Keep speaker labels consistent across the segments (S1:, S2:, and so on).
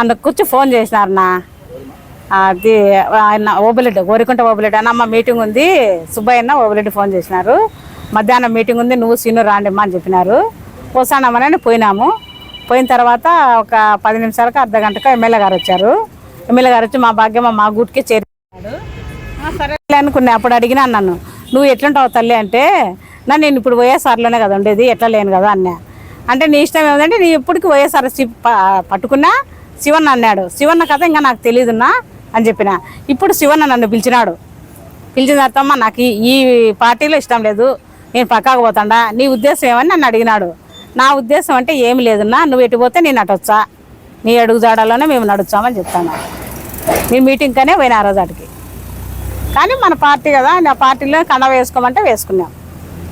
S1: అందుకు కూర్చో ఫోన్ చేసినారన్నా. అది ఆయన ఓబులెడ్డి గోరికుంట ఓబులెడ్డి అన్న అమ్మ మీటింగ్ ఉంది. సుబ్బయ్యన్న ఓబులెడ్డి ఫోన్ చేసినారు. మధ్యాహ్నం మీటింగ్ ఉంది నువ్వు సీను రాండిమ్మా అని చెప్పినారు. పోసానమ్మనని పోయినాము. పోయిన తర్వాత ఒక పది నిమిషాలకు అర్ధ గంటకు ఎమ్మెల్యే గారు వచ్చారు. ఎమ్మెల్యే గారు వచ్చి మా భాగ్యమ్మ మా గూటికే చేరినాడు సరే అనుకున్నా అప్పుడు అడిగినా నన్ను నువ్వు ఎట్లుంటావు తల్లి అంటే నా నేను ఇప్పుడు వైఎస్ఆర్లోనే కదా ఉండేది ఎట్లా లేను కదా అన్నా. అంటే నీ ఇష్టం ఏమిటంటే నీ ఇప్పటికి వైఎస్ఆర్సీ పట్టుకున్నా శివన్న అన్నాడు. శివన్న కథ ఇంకా నాకు తెలియదున్నా అని చెప్పిన. ఇప్పుడు శివన్న నన్ను పిలిచినాడు. పిలిచిన తర్వాత నాకు ఈ- పార్టీలో ఇష్టం లేదు. నేను పక్కాకు పోతాడా. నీ ఉద్దేశం ఏమని నన్ను అడిగినాడు. నా ఉద్దేశం అంటే ఏమి లేదన్నా నువ్వు ఎటు పోతే నేను అటు నీ అడుగు జాడలోనే మేము నడుచామని చెప్తాను. మీ మీటింగ్ కనే పోయిన ఆ రోజాటికి. కానీ మన పార్టీ కదా నా పార్టీలో కండ వేసుకోమంటే వేసుకున్నాం.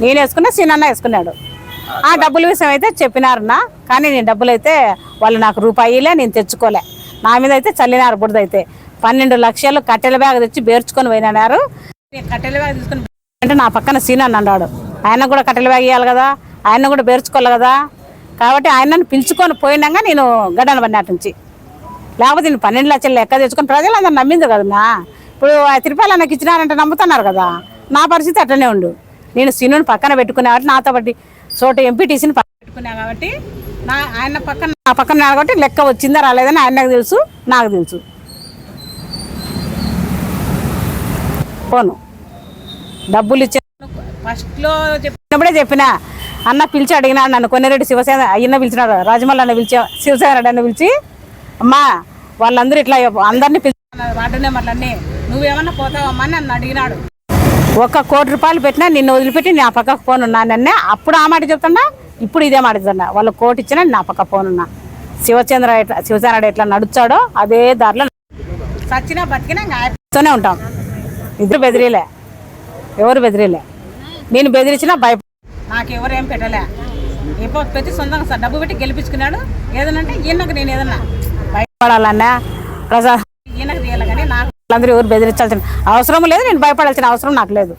S1: నేను వేసుకున్నా సీనన్న వేసుకున్నాడు. ఆ డబ్బుల విషయం అయితే చెప్పినారన్నా. కానీ నేను డబ్బులు అయితే వాళ్ళు నాకు రూపాయిలే నేను తెచ్చుకోలే. నా మీద అయితే చల్లినారు బుడదైతే పన్నెండు లక్షలు కట్టెల బ్యాగ్ తెచ్చి బేర్చుకొని పోయినారు. కట్టెల బ్యాగ్ తీసుకొని అంటే నా పక్కన సీనన్న అన్నాడు. ఆయన కూడా కట్టెల బ్యాగ్ ఇవ్వాలి కదా ఆయన కూడా బేర్చుకోవాలి కదా. కాబట్టి ఆయనను పిలుచుకొని పోయినాక నేను గడ్డన పడినట్టు నుంచి. లేకపోతే నేను పన్నెండు లక్షలు లెక్క తెచ్చుకొని ప్రజలందరూ నమ్మింది కదన్నా ఇప్పుడు ఐదు తిరుపతి నాకు ఇచ్చినారంటే నమ్ముతున్నారు కదా. నా పరిస్థితి అట్లనే ఉండు. నేను సీనుని పక్కన పెట్టుకున్నా కాబట్టి నాతో బట్టి చోట ఎంపీటీసీని పెట్టుకున్నా కాబట్టి నా ఆయన పక్కన నా పక్కన కాబట్టి లెక్క వచ్చిందా రాలేదని ఆయనకు తెలుసు నాకు తెలుసు. పోను. డబ్బులు ఇచ్చే ఫస్ట్లో చెప్పినప్పుడే చెప్పిన అన్న పిలిచి అడిగినాడు నన్ను కొన్నిరెడ్డి శివసేన అయ్యన్న పిలిచినాడు రాజమల్లి అన్న పిలిచి శివసేన రెడ్డి అన్న పిలిచి అమ్మా వాళ్ళందరూ ఇట్లా అందరినీ పిలిచి వార్డు నెంబర్లన్నీ నువ్వేమన్నా పోతావమ్మా అని నన్ను అడిగినాడు. ఒక కోటి రూపాయలు పెట్టినా నిన్ను వదిలిపెట్టి నా పక్కకు ఫోన్ ఉన్నానన్నే అప్పుడు ఆ మాట చెప్తున్నా ఇప్పుడు ఇదే మాట చెప్తున్నా. వాళ్ళు కోటి ఇచ్చినా నా పక్క ఫోన్ ఉన్నా శివచంద్ర ఎట్లా శివచంద్రుడు ఎట్లా నడుచాడో అదే దారిలో సచ్చినా బతికినా ఆయనతోనే ఉంటాం. ఇద్దరు బెదిరీలే. ఎవరు బెదిరీలే? నేను బెదిరించినా భయప నాకు ఎవరు ఏం పెట్టలే ఇప్పుడు ప్రతి సొంతంగా సార్ డబ్బు పెట్టి గెలిపించుకున్నాడు. ఏదనంటే ఈయనకు నేను ఏదన్నా భయపడాలన్నా. ప్రజా ఈయనకు తీయాలి కానీ నాకు వాళ్ళందరూ ఎవరు బెదిరించాల్సిన అవసరం లేదు నేను భయపడాల్సిన అవసరం నాకు లేదు.